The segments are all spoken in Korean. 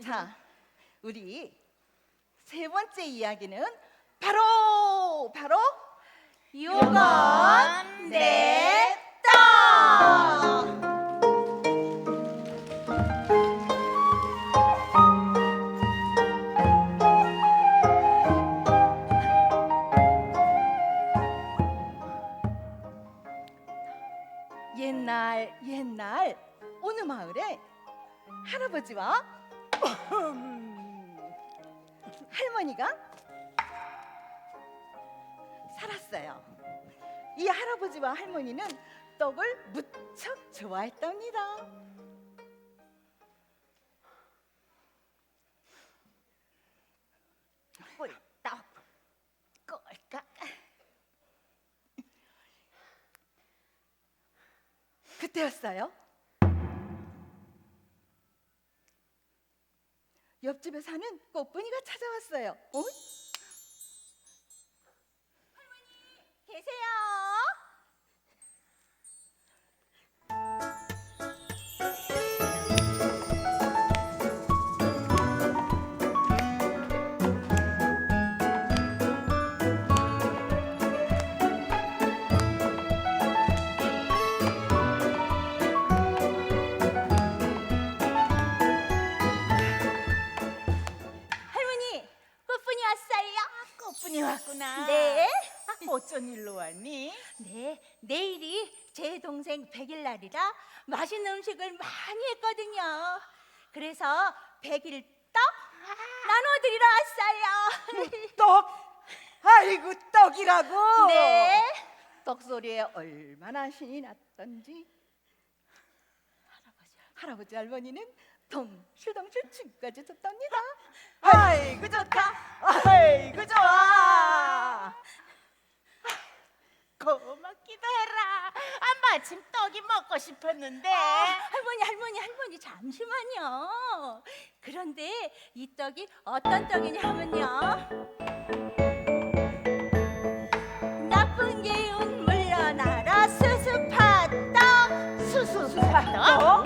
자, 우리 세 번째 이야기는 바로 바로 요건 내 떡. 옛날 옛날 어느 마을에 할아버지와 할머니가 살았어요. 이 할아버지와 할머니는 떡을 무척 좋아했답니다. 꿀떡 꿀꺽 그때였어요. 옆집에 사는 꽃분이가 찾아왔어요. 어? 꽃분이 왔구나. 네. 어쩐 일로 왔니? 네, 내일이 제 동생 백일 날이라 맛있는 음식을 많이 했거든요. 그래서 백일 떡 나눠드리러 왔어요. 떡. 아이고 떡이라고. 네. 떡 소리에 얼마나 신이 났던지 할아버지, 할아버지 할머니는 덩실덩실 춤까지 췄답니다. 아이고 좋다. 아이고 좋아. 고맙기도 해라. 아 마침 떡이 먹고 싶었는데. 아, 할머니 할머니 할머니 잠시만요. 그런데 이 떡이 어떤 떡이냐 하면요. 나쁜 기운 물러나라 수수파떡 수수파떡? 알록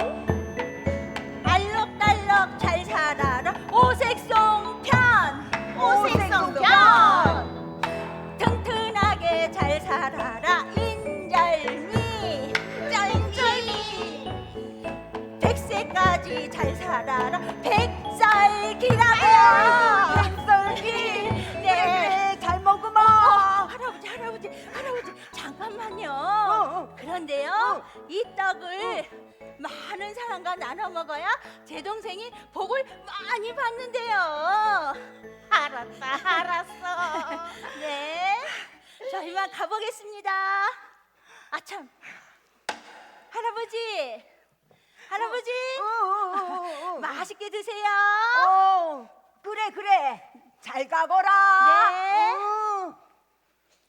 백세까지 잘 살아라 백살기라고요 백설기. 네. 잘 먹으마. 할아버지 할아버지 할아버지 잠깐만요 어. 그런데요 이 떡을 많은 사람과 나눠 먹어야 제 동생이 복을 많이 받는데요 알았다, 알았어. 네저 이만 가보겠습니다 아참 할아버지 할아버지 어, 어, 어, 어. 맛있게 드세요 어, 그래 그래. 잘 가거라. 네. 어.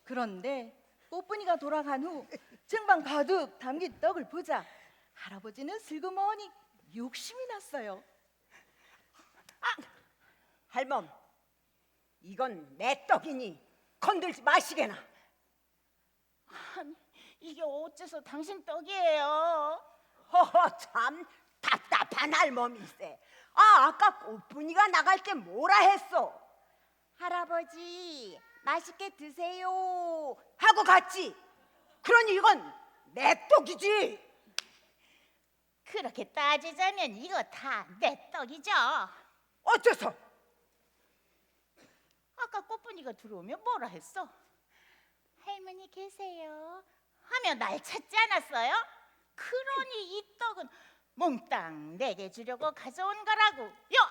그런데 꽃분이가 돌아간 후 쟁반 가득 담긴 떡을 보자 할아버지는 슬그머니 욕심이 났어요. 할멈, 이건 내 떡이니 건들지 마시게나. 아니, 이게 어째서 당신 떡이에요? 허허, 참 답답한 할멈이세. 아, 아까 꽃분이가 나갈 때 뭐라 했어? 할아버지, 맛있게 드세요. 하고 갔지. 그러니 이건 내 떡이지. 그렇게 따지자면 이거 다 내 떡이죠. 어째서? 아까 꽃분이가 들어오면 뭐라 했어? 할머니 계세요. 하며 날 찾지 않았어요? 그러니 이 떡은 몽땅 내게 주려고 가져온 거라고. 요,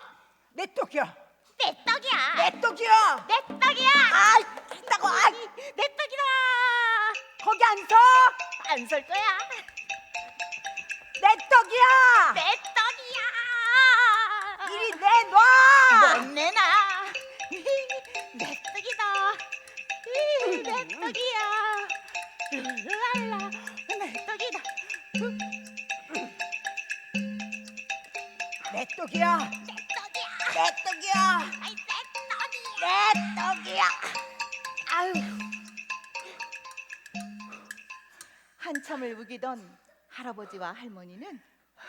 내 떡이야. 내 떡이야. 내 떡이야. 내 떡이야. 아이, 있다고. 아이, 내 떡이다. 거기 안 서. 안 설 거야. 내 떡이야. 내 내 떡이야. 내 떡이야. 아유. 한참을 우기던 할아버지와 할머니는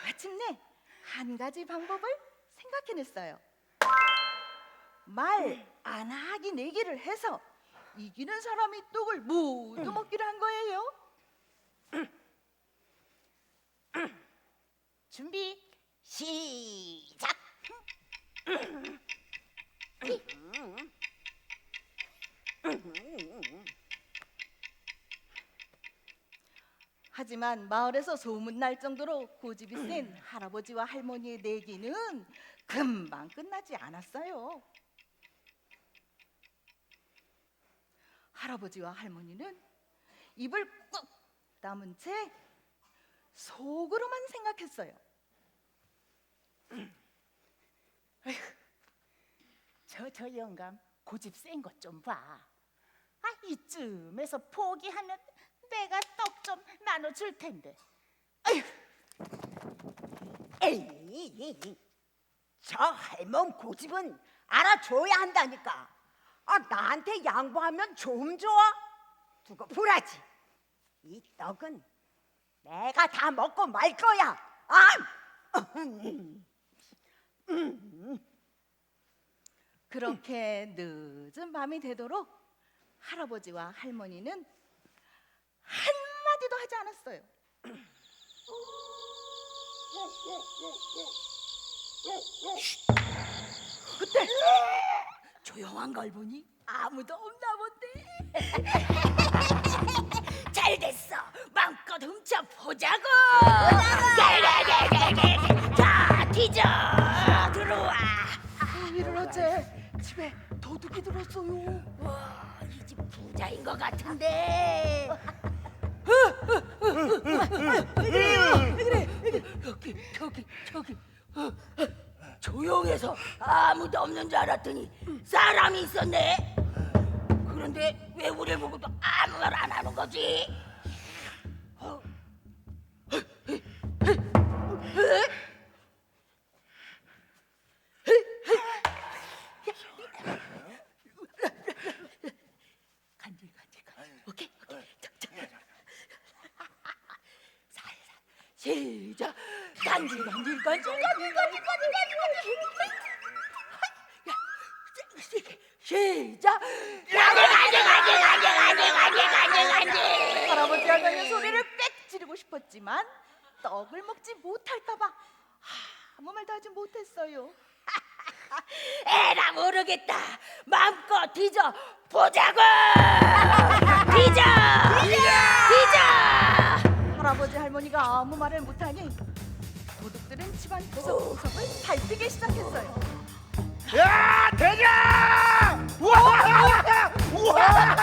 마침내 한 가지 방법을 생각해냈어요. 말 안 하기 내기를 해서 이기는 사람이 떡을 모두 먹기로 한 거예요. 준비 시작. 하지만 마을에서 소문날 정도로 고집이 센 할아버지와 할머니의 내기는 금방 끝나지 않았어요. 할아버지와 할머니는 입을 꾹 다문 채 속으로만 생각했어요. 저 저 영감 고집 센 것 좀 봐. 아 이쯤에서 포기하면 내가 떡 좀 나눠줄 텐데. 에이, 저 할멈 고집은 알아줘야 한다니까. 아, 나한테 양보하면 좀 좋아. 두고 보라지. 이 떡은 내가 다 먹고 말 거야. 아, 그렇게 늦은 밤이 되도록 할아버지와 할머니는 한마디도 하지 않았어요. 그때 조용한 걸 보니 아무도 없나 본데. 잘 됐어. 마음껏 훔쳐 보자고. 들었어요. 와, 이 집 부자인 것 같은데. 여기 저기 저기 어, 조용해서 아무도 없는 줄 알았더니 사람이 있었네. 그런데 왜 우리를 보고도 아무 말 안 하는 거지? 건진가 민건진 건진가 민건진 시작. 약을 안녕 안녕 안녕 안녕 안녕 안녕 안녕 할아버지 할머니 소리를 빽 지르고 싶었지만 떡을 먹지 못할까봐 아무 말도 하지 못했어요. 에라 모르겠다. 마음껏 뒤져 보자고! 뒤져! 뒤져! 할아버지 할머니가 아무 말을 못하니 도둑들은 집안 구석 구석을 밟히기 시작했어요. 야 대장! 우와! 우와!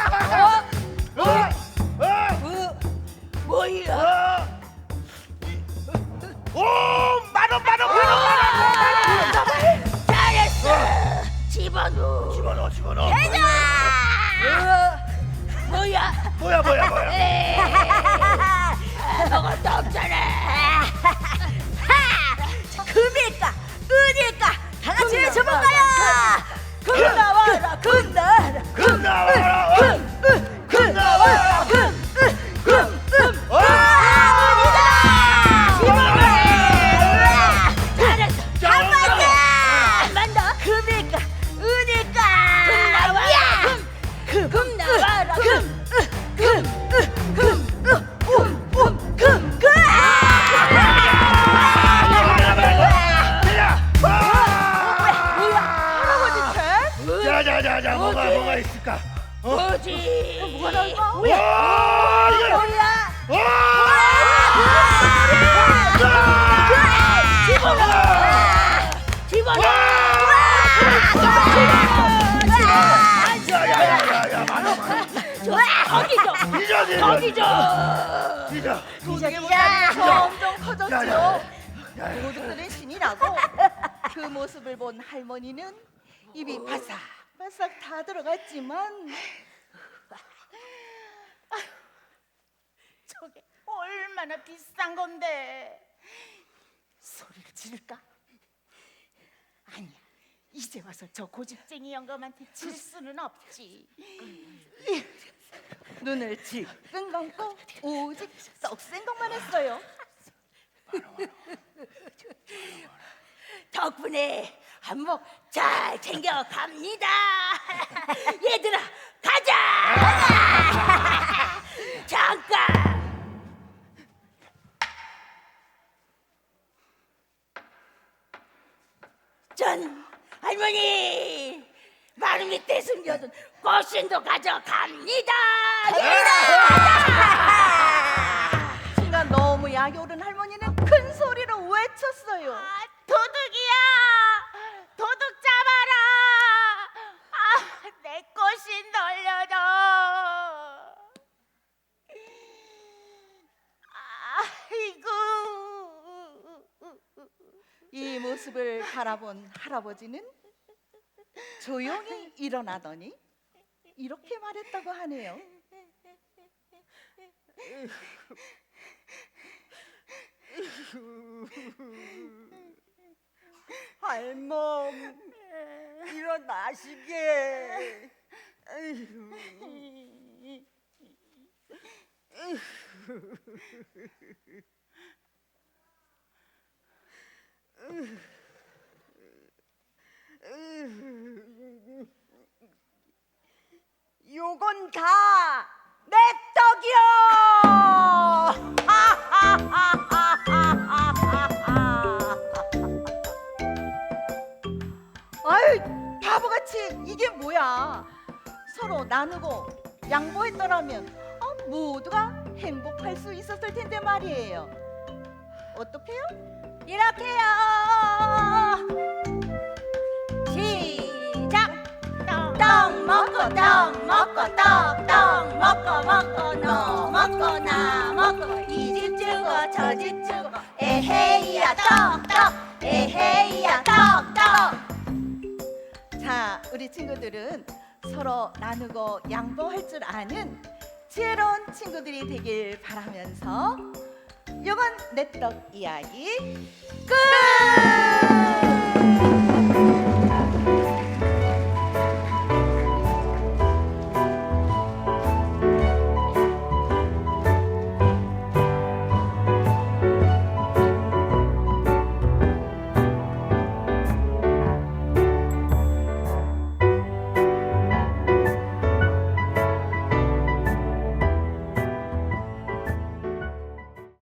어? 어? 뭐야? 어? 오 만원 만원 만원 만원 잘했어. 집어넣어. 집어넣어 집어넣어 뭐야? 뭐야 뭐야 뭐야 에이, 아무것도 없잖아. 금일까? 은일까? 다 같이 외쳐볼까요? 금. 나와라 금. 나와라 금 나와라 금 뭐지? 뭐라고? 와 이거 몰라 집어넣어. 야야야야 만원 만원 거기 줘. 잊어 거기. 잊어 도둑의 모양이 점점 커졌죠. 도둑들은 신이 나고 그 모습을 본 할머니는 입이 바싹 바싹 다 들어갔지만 저게 얼마나 비싼 건데. 소리를 지를까? 아니야. 이제 와서 저 고집쟁이 영감한테 질 수는 없지. 눈을 질끈 감고 오직 떡 생각만 했어요. 더 덕분에 한몫 잘 챙겨갑니다. 얘들아 밑에 숨겨둔 꽃신도 가져갑니다. 순간 너무 약이 오른 할머니는 큰 소리로 외쳤어요. 아, 도둑이야! 도둑 잡아라! 아, 내 꽃이 널려줘! 아이고. 이 모습을 바라본 할아버지는 조용히 일어나더니 이렇게 말했다고 하네요. 할멈 일어나시게. 요건 다 내 떡이요. 아유 바보같이 이게 뭐야? 서로 나누고 양보했더라면 어, 모두가 행복할 수 있었을 텐데 말이에요. 어떻게요? 이렇게요. 먹고 떡 먹고 떡떡 먹고 먹고 너 먹고 나 먹고 이 집 주고 저 집 주고. 에헤이야 떡떡 에헤이야 떡떡 자 우리 친구들은 서로 나누고 양보할 줄 아는 지혜로운 친구들이 되길 바라면서 이건 내 떡 이야기 끝